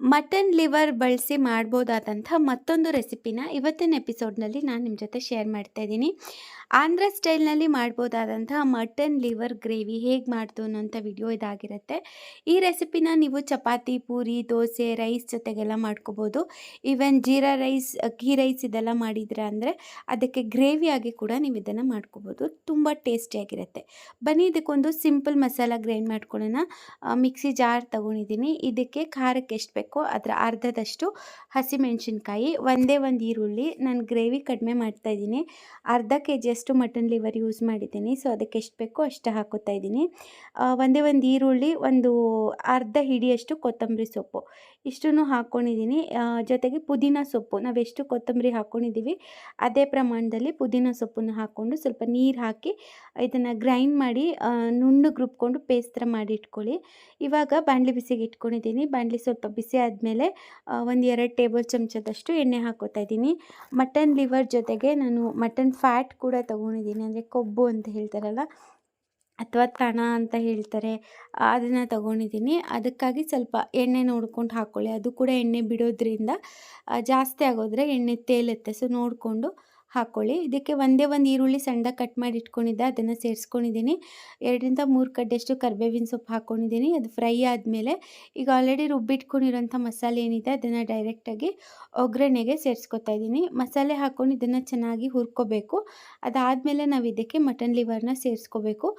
Mutton liver ಬಳಸಿ ಮಾಡ್ಬೋದಾದಂಥ ಮತ್ತೊಂದು ರೆಸಿಪಿನ ಇವತ್ತಿನ ಎಪಿಸೋಡ್ನಲ್ಲಿ ನಾನು ನಿಮ್ಮ ಜೊತೆ ಶೇರ್ ಮಾಡ್ತಾ ಇದ್ದೀನಿ. ಆಂಧ್ರ ಸ್ಟೈಲ್ನಲ್ಲಿ ಮಾಡ್ಬೋದಾದಂಥ ಮಟನ್ ಲಿವರ್ ಗ್ರೇವಿ ಹೇಗೆ ಮಾಡ್ತು ಅನ್ನೋಂಥ ವಿಡಿಯೋ ಇದಾಗಿರುತ್ತೆ. ಈ ರೆಸಿಪಿನ ನೀವು ಚಪಾತಿ, ಪೂರಿ, ದೋಸೆ, ರೈಸ್ ಜೊತೆಗೆಲ್ಲ ಮಾಡ್ಕೋಬೋದು. ಈವನ್ ಜೀರಾ ರೈಸ್ ಅಕ್ಕಿ ರೈಸ್ ಇದೆಲ್ಲ ಮಾಡಿದ್ರೆ ಅಂದರೆ ಅದಕ್ಕೆ ಗ್ರೇವಿಯಾಗಿ ಕೂಡ ನೀವು ಇದನ್ನು ಮಾಡ್ಕೋಬೋದು. ತುಂಬ ಟೇಸ್ಟಿಯಾಗಿರುತ್ತೆ ಬನ್ನಿ ಇದಕ್ಕೊಂದು ಸಿಂಪಲ್ ಮಸಾಲ ಗ್ರೈಂಡ್ ಮಾಡ್ಕೊಳ್ಳೋಣ. ಮಿಕ್ಸಿ ಜಾರ್ ತೊಗೊಂಡಿದ್ದೀನಿ. ಇದಕ್ಕೆ ಖಾರಕ್ಕೆ ಎಷ್ಟು ಬೇಕೋ ಅದರ ಅರ್ಧದಷ್ಟು ಹಸಿಮೆಣಸಿನ್ಕಾಯಿ, ಒಂದೇ ಒಂದು ಈರುಳ್ಳಿ ನಾನು ಗ್ರೇವಿ ಕಡಿಮೆ ಮಾಡ್ತಾಯಿದ್ದೀನಿ ಅರ್ಧ ಕೆ ಜಿಯಷ್ಟು ಮಟನ್ ಲಿವರ್ ಯೂಸ್ ಮಾಡಿದ್ದೀನಿ. ಸೊ, ಅದಕ್ಕೆ ಎಷ್ಟು ಬೇಕೋ ಅಷ್ಟು ಹಾಕೋತಾ ಇದ್ದೀನಿ. ಒಂದೇ ಒಂದು ಈರುಳ್ಳಿ, ಒಂದು ಅರ್ಧ ಹಿಡಿಯಷ್ಟು ಕೊತ್ತಂಬರಿ ಸೊಪ್ಪು. ಇಷ್ಟನ್ನು ಹಾಕ್ಕೊಂಡಿದ್ದೀನಿ ಜೊತೆಗೆ ಪುದೀನ ಸೊಪ್ಪು. ನಾವೆಷ್ಟು ಕೊತ್ತಂಬರಿ ಹಾಕ್ಕೊಂಡಿದ್ದೀವಿ ಅದೇ ಪ್ರಮಾಣದಲ್ಲಿ ಪುದೀನ ಸೊಪ್ಪನ್ನು ಹಾಕ್ಕೊಂಡು ಸ್ವಲ್ಪ ನೀರು ಹಾಕಿ ಇದನ್ನು ಗ್ರೈಂಡ್ ಮಾಡಿ ನುಣ್ಣಗೆ ರುಬ್ಕೊಂಡು ಪೇಸ್ಟ್ ಮಾಡಿ ಇಟ್ಕೊಳ್ಳಿ. ಇವಾಗ ಬಾಣಲಿ ಬಿಸಿಗೆ ಇಟ್ಕೊಂಡಿದ್ದೀನಿ. ಬಾಣಲಿ ಸ್ವಲ್ಪ ಬಿಸಿ ಆದಮೇಲೆ ಒಂದು ಎರಡು ಟೇಬಲ್ ಚಮಚದಷ್ಟು ಎಣ್ಣೆ ಹಾಕೋತಾ ಇದ್ದೀನಿ. ಮಟನ್ ಲಿವರ್ ಜೊತೆಗೆ ನಾನು ಮಟನ್ ಫ್ಯಾಟ್ ಕೂಡ ತೊಗೊಂಡಿದ್ದೀನಿ. ಅಂದರೆ ಕೊಬ್ಬು ಅಂತ ಹೇಳ್ತಾರಲ್ಲ, ಅಥವಾ ತಣ ಅಂತ ಹೇಳ್ತಾರೆ, ಅದನ್ನು ತಗೊಂಡಿದ್ದೀನಿ. ಅದಕ್ಕಾಗಿ ಸ್ವಲ್ಪ ಎಣ್ಣೆ ನೋಡ್ಕೊಂಡು ಹಾಕ್ಕೊಳ್ಳಿ ಅದು ಕೂಡ ಎಣ್ಣೆ ಬಿಡೋದ್ರಿಂದ ಜಾಸ್ತಿ ಆಗೋದ್ರೆ ಎಣ್ಣೆ ತೇಲುತ್ತೆ. ಸೊ ನೋಡಿಕೊಂಡು ಹಾಕ್ಕೊಳ್ಳಿ ಇದಕ್ಕೆ ಒಂದೇ ಒಂದು ಈರುಳ್ಳಿ ಸಣ್ಣದಾಗಿ ಕಟ್ ಮಾಡಿ ಇಟ್ಕೊಂಡಿದ್ದೆ, ಅದನ್ನು ಸೇರಿಸ್ಕೊಂಡಿದ್ದೀನಿ. ಎರಡರಿಂದ ಮೂರು ಕಡ್ಡೆಷ್ಟು ಕರ್ಬೇವಿನ ಸೊಪ್ಪು ಹಾಕ್ಕೊಂಡಿದ್ದೀನಿ ಅದು ಫ್ರೈ ಆದಮೇಲೆ ಈಗ ಆಲ್ರೆಡಿ ರುಬ್ಬಿಟ್ಕೊಂಡಿರೋಂಥ ಮಸಾಲೆ ಏನಿದೆ, ಅದನ್ನು ಡೈರೆಕ್ಟಾಗಿ ಒಗ್ಗರಣೆಗೆ ಸೇರಿಸ್ಕೊತಾ ಇದ್ದೀನಿ. ಮಸಾಲೆ ಹಾಕ್ಕೊಂಡು ಇದನ್ನು ಚೆನ್ನಾಗಿ ಹುರ್ಕೋಬೇಕು. ಅದಾದಮೇಲೆ ನಾವು ಇದಕ್ಕೆ ಮಟನ್ ಲಿವರ್ನ ಸೇರಿಸ್ಕೋಬೇಕು.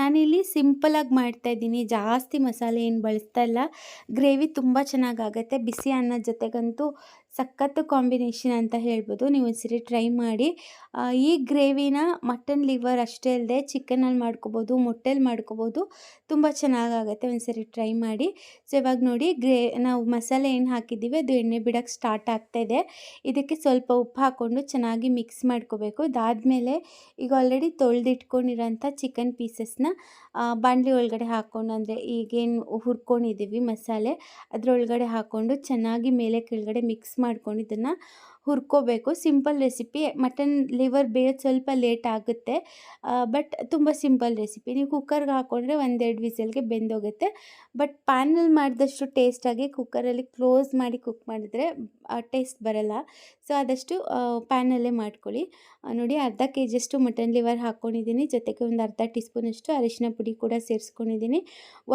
ನಾನಿಲ್ಲಿ ಸಿಂಪಲಾಗಿ ಮಾಡ್ತಾಯಿದ್ದೀನಿ ಜಾಸ್ತಿ ಮಸಾಲೆ ಏನು ಬಳಸ್ತಾ ಇಲ್ಲ. ಗ್ರೇವಿ ತುಂಬ ಚೆನ್ನಾಗಾಗತ್ತೆ ಬಿಸಿ ಅನ್ನದ ಜೊತೆಗಂತೂ ಸಖತ್ತು ಕಾಂಬಿನೇಷನ್ ಅಂತ ಹೇಳ್ಬೋದು. ನೀವು ಒಂದ್ಸರಿ ಟ್ರೈ ಮಾಡಿ. ಈ ಗ್ರೇವಿನ ಮಟನ್ ಲಿವರ್ ಅಷ್ಟೇ ಅಲ್ಲದೆ ಚಿಕನಲ್ಲಿ ಮಾಡ್ಕೋಬೋದು, ಮೊಟ್ಟೆಲಿ ಮಾಡ್ಕೋಬೋದು ತುಂಬ ಚೆನ್ನಾಗಾಗತ್ತೆ. ಒಂದ್ಸರಿ ಟ್ರೈ ಮಾಡಿ. ಸೊ, ಇವಾಗ ನೋಡಿ ಗ್ರೇ, ನಾವು ಮಸಾಲೆ ಏನು ಹಾಕಿದ್ದೀವಿ, ಅದು ಎಣ್ಣೆ ಬಿಡೋಕ್ಕೆ ಸ್ಟಾರ್ಟ್ ಆಗ್ತಾಯಿದೆ ಇದಕ್ಕೆ ಸ್ವಲ್ಪ ಉಪ್ಪು ಹಾಕ್ಕೊಂಡು ಚೆನ್ನಾಗಿ ಮಿಕ್ಸ್ ಮಾಡ್ಕೋಬೇಕು. ಇದಾದಮೇಲೆ ಈಗ ಆಲ್ರೆಡಿ ತೊಳೆದಿಟ್ಕೊಂಡಿರೋಂಥ ಚಿಕನ್ ಪೀಸಸ್ನ ಬಾಣಲಿ ಒಳಗಡೆ ಹಾಕ್ಕೊಂಡು, ಅಂದರೆ ಈಗೇನು ಹುರ್ಕೊಂಡಿದ್ದೀವಿ ಮಸಾಲೆ, ಅದರೊಳಗಡೆ ಹಾಕ್ಕೊಂಡು ಚೆನ್ನಾಗಿ ಮೇಲೆ ಕೆಳಗಡೆ ಮಿಕ್ಸ್ ಮಾಡ್ಕೊಂಡು ಇದನ್ನು ಹುರ್ಕೋಬೇಕು. ಸಿಂಪಲ್ ರೆಸಿಪಿ, ಮಟನ್ ಲಿವರ್ ಬೇಯೋದು ಸ್ವಲ್ಪ ಲೇಟ್ ಆಗುತ್ತೆ. ಬಟ್ ತುಂಬ ಸಿಂಪಲ್ ರೆಸಿಪಿ. ನೀವು ಕುಕ್ಕರ್ಗೆ ಹಾಕ್ಕೊಂಡ್ರೆ ಒಂದೆರಡು ವಿಸಲ್ಗೆ ಬೆಂದೋಗುತ್ತೆ. ಬಟ್ ಪ್ಯಾನಲ್ಲಿ ಮಾಡಿದಷ್ಟು ಟೇಸ್ಟಾಗಿ ಕುಕ್ಕರಲ್ಲಿ ಕ್ಲೋಸ್ ಮಾಡಿ ಕುಕ್ ಮಾಡಿದ್ರೆ ಟೇಸ್ಟ್ ಬರಲ್ಲ. ಸೊ, ಆದಷ್ಟು ಪ್ಯಾನಲ್ಲೇ ಮಾಡ್ಕೊಳ್ಳಿ. ನೋಡಿ, ಅರ್ಧ ಕೆ ಜಿಯಷ್ಟು ಮಟನ್ ಲಿವರ್ ಹಾಕ್ಕೊಂಡಿದ್ದೀನಿ ಜೊತೆಗೆ ಒಂದು ಅರ್ಧ ಟೀ ಸ್ಪೂನಷ್ಟು ಅರಿಶಿನ ಪುಡಿ ಕೂಡ ಸೇರಿಸ್ಕೊಂಡಿದ್ದೀನಿ.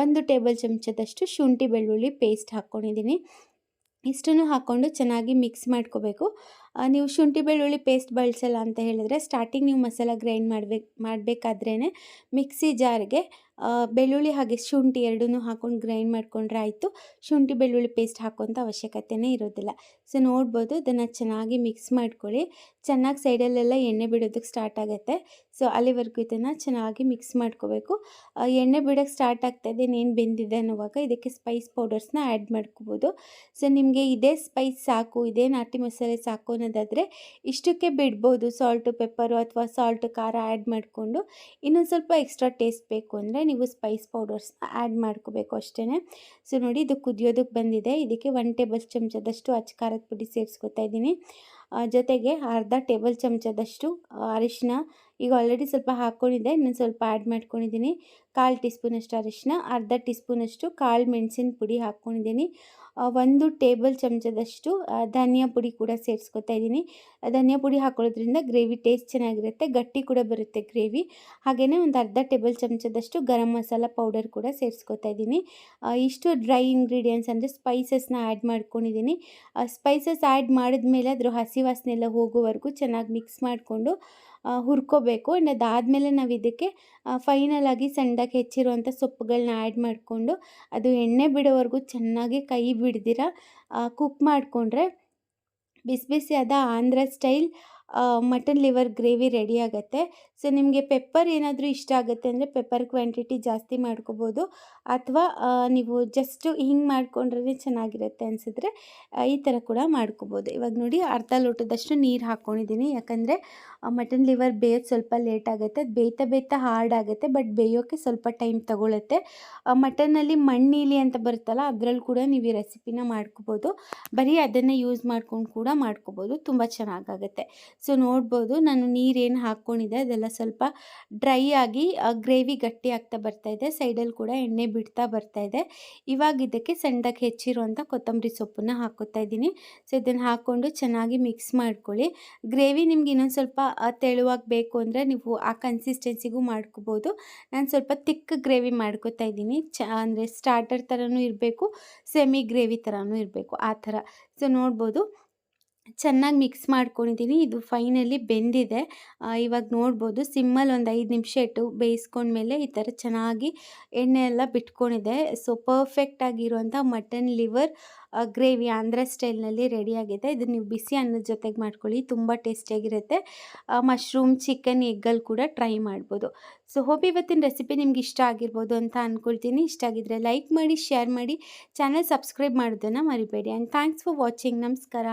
ಒಂದು ಟೇಬಲ್ ಚಮಚದಷ್ಟು ಶುಂಠಿ ಬೆಳ್ಳುಳ್ಳಿ ಪೇಸ್ಟ್ ಹಾಕ್ಕೊಂಡಿದ್ದೀನಿ ಇಷ್ಟನ್ನು ಹಾಕ್ಕೊಂಡು ಚೆನ್ನಾಗಿ ಮಿಕ್ಸ್ ಮಾಡ್ಕೋಬೇಕು. ನೀವು ಶುಂಠಿ ಬೆಳ್ಳುಳ್ಳಿ ಪೇಸ್ಟ್ ಬಳಸಲ್ಲ ಅಂತ ಹೇಳಿದ್ರೆ ಸ್ಟಾರ್ಟಿಂಗ್ ನೀವು ಮಸಾಲ ಗ್ರೈಂಡ್ ಮಾಡ್ಬೇಕು ಮಾಡಬೇಕಾದ್ರೇ ಮಿಕ್ಸಿ ಜಾರ್ಗೆ ಬೆಳ್ಳುಳ್ಳಿ ಹಾಗೆ ಶುಂಠಿ ಎರಡನ್ನೂ ಹಾಕೊಂಡು ಗ್ರೈಂಡ್ ಮಾಡ್ಕೊಂಡ್ರೆ ಆಯಿತು. ಶುಂಠಿ ಬೆಳ್ಳುಳ್ಳಿ ಪೇಸ್ಟ್ ಹಾಕೋಂಥ ಅವಶ್ಯಕತೆಯೇ ಇರೋದಿಲ್ಲ. ಸೊ ನೋಡ್ಬೋದು, ಇದನ್ನು ಚೆನ್ನಾಗಿ ಮಿಕ್ಸ್ ಮಾಡ್ಕೊಳ್ಳಿ. ಚೆನ್ನಾಗಿ ಸೈಡಲ್ಲೆಲ್ಲ ಎಣ್ಣೆ ಬಿಡೋದಕ್ಕೆ ಸ್ಟಾರ್ಟ್ ಆಗುತ್ತೆ. ಸೊ ಅಲ್ಲಿವರೆಗೂ ಇದನ್ನು ಚೆನ್ನಾಗಿ ಮಿಕ್ಸ್ ಮಾಡ್ಕೋಬೇಕು. ಎಣ್ಣೆ ಬಿಡೋಕ್ಕೆ ಸ್ಟಾರ್ಟ್ ಆಗ್ತಾಯಿದೆ ಇನ್ನೇನು ಬೆಂದಿದೆ ಅನ್ನುವಾಗ ಇದಕ್ಕೆ ಸ್ಪೈಸ್ ಪೌಡರ್ಸ್ನ ಆ್ಯಡ್ ಮಾಡ್ಕೋಬೋದು. ಸೊ ನಿಮಗೆ ಇದೇ ಸ್ಪೈಸ್ ಸಾಕು, ಇದೇ ನಾಟಿ ಮಸಾಲೆ ಸಾಕು ಅನ್ನೋದಾದರೆ ಇಷ್ಟಕ್ಕೆ ಬಿಡ್ಬೋದು ಸಾಲ್ಟು ಪೆಪ್ಪರು ಅಥವಾ ಸಾಲ್ಟ್ ಖಾರ ಆ್ಯಡ್ ಮಾಡಿಕೊಂಡು ಇನ್ನೊಂದು ಸ್ವಲ್ಪ ಎಕ್ಸ್ಟ್ರಾ ಟೇಸ್ಟ್ ಬೇಕು ಅಂದರೆ ನೀವು ಸ್ಪೈಸ್ ಪೌಡರ್ಸ್ನ ಆ್ಯಡ್ ಮಾಡ್ಕೋಬೇಕು ಅಷ್ಟೇ ಸೊ ನೋಡಿ ಇದು ಕುದಿಯೋದಕ್ಕೆ ಬಂದಿದೆ. ಇದಕ್ಕೆ ಒನ್ ಟೇಬಲ್ ಚಮಚದಷ್ಟು ಅಚ್ಚ ಖಾರದ ಪುಡಿ ಸೇರಿಸ್ಕೊತಾ ಇದ್ದೀನಿ. ಜೊತೆಗೆ ಅರ್ಧ ಟೇಬಲ್ ಚಮಚದಷ್ಟು ಅರಿಶಿನ ಈಗ ಆಲ್ರೆಡಿ ಸ್ವಲ್ಪ ಹಾಕ್ಕೊಂಡಿದ್ದೆ ಇನ್ನೊಂದು ಸ್ವಲ್ಪ ಆ್ಯಡ್ ಮಾಡ್ಕೊಂಡಿದ್ದೀನಿ. ಕಾಲು ಟೀ ಸ್ಪೂನಷ್ಟು ಅರಿಶಿನ ಅರ್ಧ ಟೀ ಸ್ಪೂನಷ್ಟು ಕಾಳು ಮೆಣಸಿನ ಪುಡಿ ಹಾಕ್ಕೊಂಡಿದ್ದೀನಿ ಒಂದು ಟೇಬಲ್ ಚಮಚದಷ್ಟು ಧನಿಯಾ ಪುಡಿ ಕೂಡ ಸೇರಿಸ್ಕೊತಾ ಇದ್ದೀನಿ. ಧನಿಯಾ ಪುಡಿ ಹಾಕೊಳ್ಳೋದ್ರಿಂದ ಗ್ರೇವಿ ಟೇಸ್ಟ್ ಚೆನ್ನಾಗಿರುತ್ತೆ, ಗಟ್ಟಿ ಕೂಡ ಬರುತ್ತೆ ಗ್ರೇವಿ. ಹಾಗೆಯೇ ಒಂದು ಅರ್ಧ ಟೇಬಲ್ ಚಮಚದಷ್ಟು ಗರಂ ಮಸಾಲ ಪೌಡರ್ ಕೂಡ ಸೇರಿಸ್ಕೊತಾ ಇದ್ದೀನಿ. ಇಷ್ಟು ಡ್ರೈ ಇಂಗ್ರೀಡಿಯೆಂಟ್ಸ್ ಅಂದರೆ ಸ್ಪೈಸಸ್ನ ಆ್ಯಡ್ ಮಾಡ್ಕೊಂಡಿದ್ದೀನಿ. ಸ್ಪೈಸಸ್ ಆ್ಯಡ್ ಮಾಡಿದ್ಮೇಲೆ ಅದ್ರ ಹಸಿ ವಾಸನೆ ಎಲ್ಲ ಹೋಗೋವರೆಗೂ ಚೆನ್ನಾಗಿ ಮಿಕ್ಸ್ ಮಾಡಿಕೊಂಡು ಹುರ್ಕೋಬೇಕು. ಆ್ಯಂಡ್ ಅದಾದಮೇಲೆ ನಾವು ಇದಕ್ಕೆ ಫೈನಲ್ ಆಗಿ ಸಣ್ಣದಾಗಿ ಹೆಚ್ಚಿರುವಂಥ ಸೊಪ್ಪುಗಳನ್ನ ಆ್ಯಡ್ ಮಾಡಿಕೊಂಡು, ಅದು ಎಣ್ಣೆ ಬಿಡೋವರೆಗೂ ಚೆನ್ನಾಗಿ ಕೈ ಬಿಡ್ದಿರ ಕುಕ್ ಮಾಡಿಕೊಂಡ್ರೆ ಬಿಸಿ ಬಿಸಿಯಾದ Andhra style mutton liver gravy ready ಆಗುತ್ತೆ. ಸೊ, ನಿಮಗೆ ಪೆಪ್ಪರ್ ಏನಾದರೂ ಇಷ್ಟ ಆಗುತ್ತೆ ಅಂದರೆ ಪೆಪ್ಪರ್ ಕ್ವಾಂಟಿಟಿ ಜಾಸ್ತಿ ಮಾಡ್ಕೋಬೋದು. ಅಥವಾ ನೀವು ಜಸ್ಟು ಹಿಂಗೆ ಮಾಡ್ಕೊಂಡ್ರೆ ಚೆನ್ನಾಗಿರುತ್ತೆ ಅನಿಸಿದ್ರೆ ಈ ಥರ ಕೂಡ ಮಾಡ್ಕೋಬೋದು. ಇವಾಗ ನೋಡಿ, ಅರ್ಧ ಲೋಟದಷ್ಟು ನೀರು ಹಾಕ್ಕೊಂಡಿದ್ದೀನಿ ಯಾಕಂದರೆ ಮಟನ್ ಲಿವರ್ ಬೇಯೋದು ಸ್ವಲ್ಪ ಲೇಟ್ ಆಗುತ್ತೆ. ಅದು ಬೇಯ್ತಾ ಬೇಯ್ತಾ ಹಾರ್ಡ್ ಆಗುತ್ತೆ ಬಟ್ ಬೇಯೋಕ್ಕೆ ಸ್ವಲ್ಪ ಟೈಮ್ ತೊಗೊಳುತ್ತೆ. ಮಟನಲ್ಲಿ ಮಣ್ಣೀಲಿ ಅಂತ ಬರುತ್ತಲ್ಲ, ಅದರಲ್ಲಿ ಕೂಡ ನೀವು ಈ ರೆಸಿಪಿನ ಮಾಡ್ಕೋಬೋದು. ಬರೀ ಅದನ್ನೇ ಯೂಸ್ ಮಾಡ್ಕೊಂಡು ಕೂಡ ಮಾಡ್ಕೋಬೋದು. ತುಂಬ ಚೆನ್ನಾಗಾಗುತ್ತೆ ಸೊ ನೋಡ್ಬೋದು ನಾನು ನೀರೇನು ಹಾಕ್ಕೊಂಡಿದ್ದೆ, ಅದೆಲ್ಲ ಸ್ವಲ್ಪ ಡ್ರೈ ಆಗಿ ಗ್ರೇವಿ ಗಟ್ಟಿ ಆಗ್ತಾ ಬರ್ತಾ ಇದೆ, ಸೈಡಲ್ಲಿ ಕೂಡ ಎಣ್ಣೆ ಬಿಡ್ತಾ ಬರ್ತಾ ಇದೆ. ಇವಾಗ ಇದಕ್ಕೆ ಸಣ್ಣದಾಗಿ ಹೆಚ್ಚಿರುವಂಥ ಕೊತ್ತಂಬರಿ ಸೊಪ್ಪನ್ನು ಹಾಕೋತಾ ಇದ್ದೀನಿ. ಸೊ ಇದನ್ನು ಹಾಕ್ಕೊಂಡು ಚೆನ್ನಾಗಿ ಮಿಕ್ಸ್ ಮಾಡ್ಕೊಳ್ಳಿ. ಗ್ರೇವಿ ನಿಮ್ಗೆ ಇನ್ನೊಂದು ಸ್ವಲ್ಪ ತೆಳುವಾಗಿ ಬೇಕು ಅಂದರೆ ನೀವು ಆ ಕನ್ಸಿಸ್ಟೆನ್ಸಿಗೂ ಮಾಡ್ಕೋಬೋದು. ನಾನು ಸ್ವಲ್ಪ ತಿಕ್ ಗ್ರೇವಿ ಮಾಡ್ಕೋತಾ ಇದ್ದೀನಿ. ಚ, ಅಂದರೆ ಸ್ಟಾರ್ಟರ್ ಥರನೂ ಇರಬೇಕು ಸೆಮಿ ಗ್ರೇವಿ ಥರನೂ ಇರಬೇಕು, ಆ ಥರ. ಸೊ ನೋಡ್ಬೋದು. ಚೆನ್ನಾಗಿ ಮಿಕ್ಸ್ ಮಾಡ್ಕೊಂಡಿದ್ದೀನಿ ಇದು ಫೈನಲಿ ಬೆಂದಿದೆ. ಇವಾಗ ನೋಡ್ಬೋದು ಸಿಮ್ಮಲ್ಲಿ ಒಂದು ಐದು ನಿಮಿಷ ಇಟ್ಟು ಬೇಯಿಸ್ಕೊಂಡ್ಮೇಲೆ ಈ ಥರ ಚೆನ್ನಾಗಿ ಎಣ್ಣೆ ಎಲ್ಲ ಬಿಟ್ಕೊಂಡಿದೆ ಸೊ ಪರ್ಫೆಕ್ಟ್ ಆಗಿರುವಂಥ ಮಟನ್ ಲಿವರ್ ಗ್ರೇವಿ ಆಂಧ್ರ ಸ್ಟೈಲ್ನಲ್ಲಿ ರೆಡಿಯಾಗಿದೆ ಇದು ನೀವು ಬಿಸಿ ಅನ್ನದ ಜೊತೆಗೆ ಮಾಡ್ಕೊಳ್ಳಿ, ತುಂಬ ಟೇಸ್ಟಿಯಾಗಿರುತ್ತೆ ಮಶ್ರೂಮ್ ಚಿಕನ್ ಎಗ್ಗಲ್ಲಿ ಕೂಡ ಟ್ರೈ ಮಾಡ್ಬೋದು. ಸೊ ಹೋಪ್ ಇವತ್ತಿನ ರೆಸಿಪಿ ನಿಮ್ಗೆ ಇಷ್ಟ ಆಗಿರ್ಬೋದು ಅಂತ ಅಂದ್ಕೊಳ್ತೀನಿ ಇಷ್ಟ ಆಗಿದ್ರೆ ಲೈಕ್ ಮಾಡಿ ಶೇರ್ ಮಾಡಿ. ಚಾನಲ್ ಸಬ್ಸ್ಕ್ರೈಬ್ ಮಾಡೋದನ್ನು ಮರಿಬೇಡಿ. ಆ್ಯಂಡ್ ಥ್ಯಾಂಕ್ಸ್ ಫಾರ್ ವಾಚಿಂಗ್ ನಮಸ್ಕಾರ.